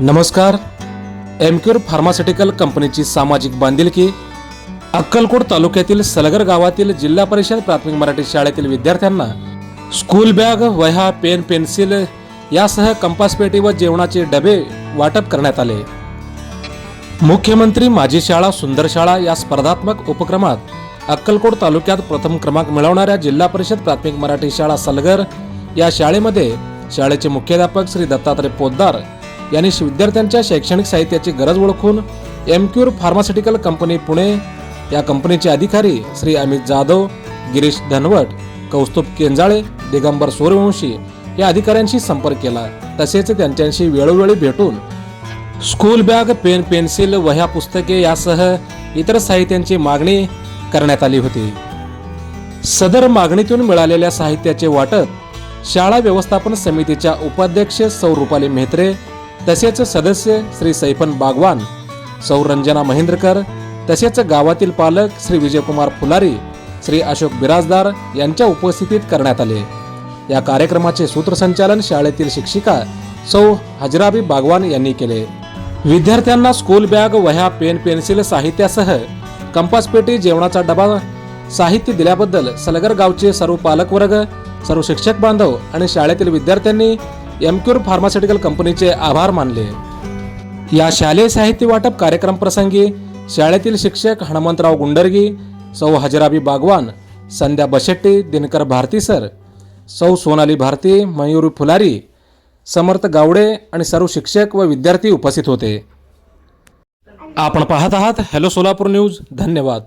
नमस्कार. एमक्युर फार्मास्युटिकल कंपनीची सामाजिक बांधिलकी अक्कलकोट तालुक्यातील सलगर गावातील जिल्हा परिषद प्राथमिक मराठी शाळेतील विद्यार्थ्यांना स्कूल बॅग वह्या पेन पेन्सिल यासह कंपासपेटी व जेवणाचे डबे वाटप करण्यात आले. मुख्यमंत्री माझी शाळा सुंदर शाळा या स्पर्धात्मक उपक्रमात अक्कलकोट तालुक्यात प्रथम क्रमांक मिळवणाऱ्या जिल्हा परिषद प्राथमिक मराठी शाळा सलगर या शाळेमध्ये शाळेचे मुख्याध्यापक श्री दत्तात्रय पोद्दार यांनी विद्यार्थ्यांच्या शैक्षणिक साहित्याची गरज ओळखून एमक्यूर फार्मास्युटिकल कंपनी पुणे या कंपनीचे अधिकारी श्री अमित जाधव गिरीश धनवट कौस्तुभ केंजाळे दिगंबर सूर्यवंशी या अधिकाऱ्यांशी संपर्क केला. तसेच त्यांच्याशी वेळोवेळी भेटून स्कूल बॅग पेन पेन्सिल वह्या पुस्तके यासह इतर साहित्यांची मागणी करण्यात आली होती. सदर मागणीतून मिळालेल्या साहित्याचे वाटप शाळा व्यवस्थापन समितीच्या उपाध्यक्ष सौ रुपाली मेहत्रे तसेच सदस्य श्री सैफन बागवान सौ रंजना महेंद्रकर तसेच गावातील पालक श्री विजयकुमार फुलारी श्री अशोक बिराजदार यांच्या उपस्थितीत करण्यात आले. या कार्यक्रमाचे सूत्रसंचालन शाळेतील शिक्षिका सौ हजराबी बागवान यांनी केले. विद्यार्थ्यांना स्कूल बॅग वह्या पेन पेन्सिल साहित्यासह कंपास पेटी जेवणाचा डबा साहित्य दिल्याबद्दल सलगर गावचे सर्व पालकवर्ग सर्व शिक्षक बांधव आणि शाळेतील विद्यार्थ्यांनी एमक्युर फार्मास्युटिकल कंपनीचे आभार मानले. या शालेय साहित्य वाटप कार्यक्रम प्रसंगी शाळेतील शिक्षक हनुमंतराव गुंडरगी सौ हजराबी बागवान संध्या बशेट्टी दिनकर भारती सर सौ सोनाली भारती मयुरी फुलारी समर्थ गावडे आणि सर्व शिक्षक व विद्यार्थी उपस्थित होते. आपण पाहत आहात हॅलो सोलापूर न्यूज. धन्यवाद.